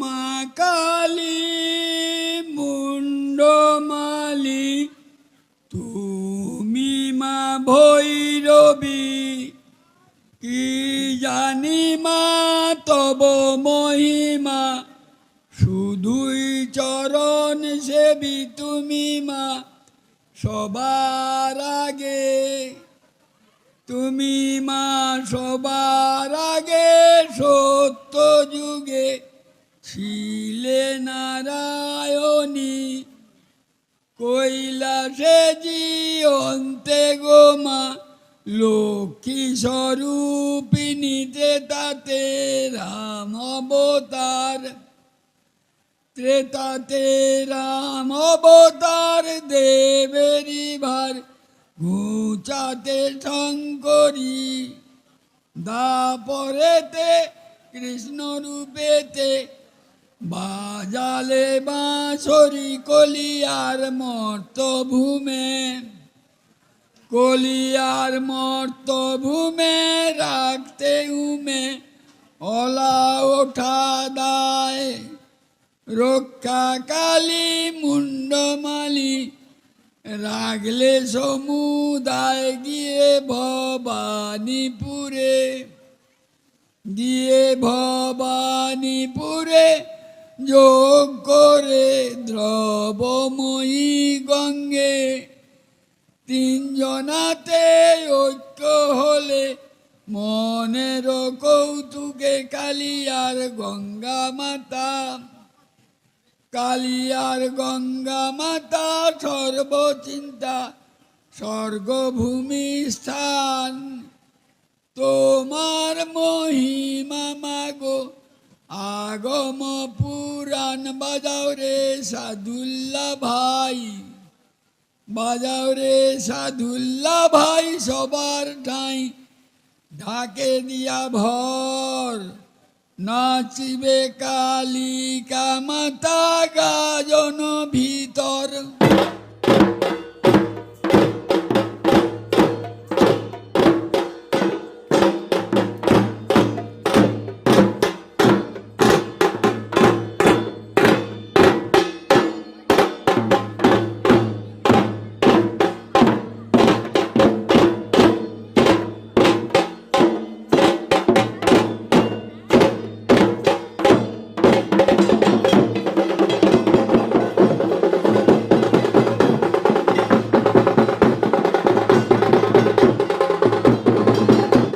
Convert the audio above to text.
মা কালী তুমি মা ভৈরবী। কি জানি তব মহিমা, শুধুই চরণ সেবি তুমি মা, সবার আগে। তুমি মা সবার আগে সত্য যুগে ছিলে নারায়ণী কৈলাসে জীবন্তে গো মা, লক্ষ্মী স্বরূপিনীতে তাতে রাম অবতার। ত্রেতাতে রাম অবতার, দেবেরি ভার ঘুচাতে শঙ্করী। দাপরেতে কৃষ্ণ রূপেতে বাজালে বাঁশরি কলিয়ার মর্ত ভূমে, কলিয়ার মর্ত ভূমে রাখতে উমে, অলা ওঠা দায়, রক্ষা কালী মুন্ডমালি রাগলে সমুদায় গিয়ে ভবানীপুরে গিয়ে ভবানীপুরে যোগ করে দ্রবময়ী গঙ্গে তিনজনাতে ঐক্য হলে মনের কৌতুকে কালিয়ার গঙ্গা মাতা। কালিয়ার গঙ্গা মাতা সর্বচিন্তা, স্বর্গভূমি স্থান। তোমার মহিমা মাগো আগম পুরাণ বাজাও রে সাধুল্লা ভাই। বাজাও রে সাধুল্লা ভাই সবার ঠাই। ঢাকে দিয়া ভর, নাচিবে কালিকা মাতা গাজন ভিতর।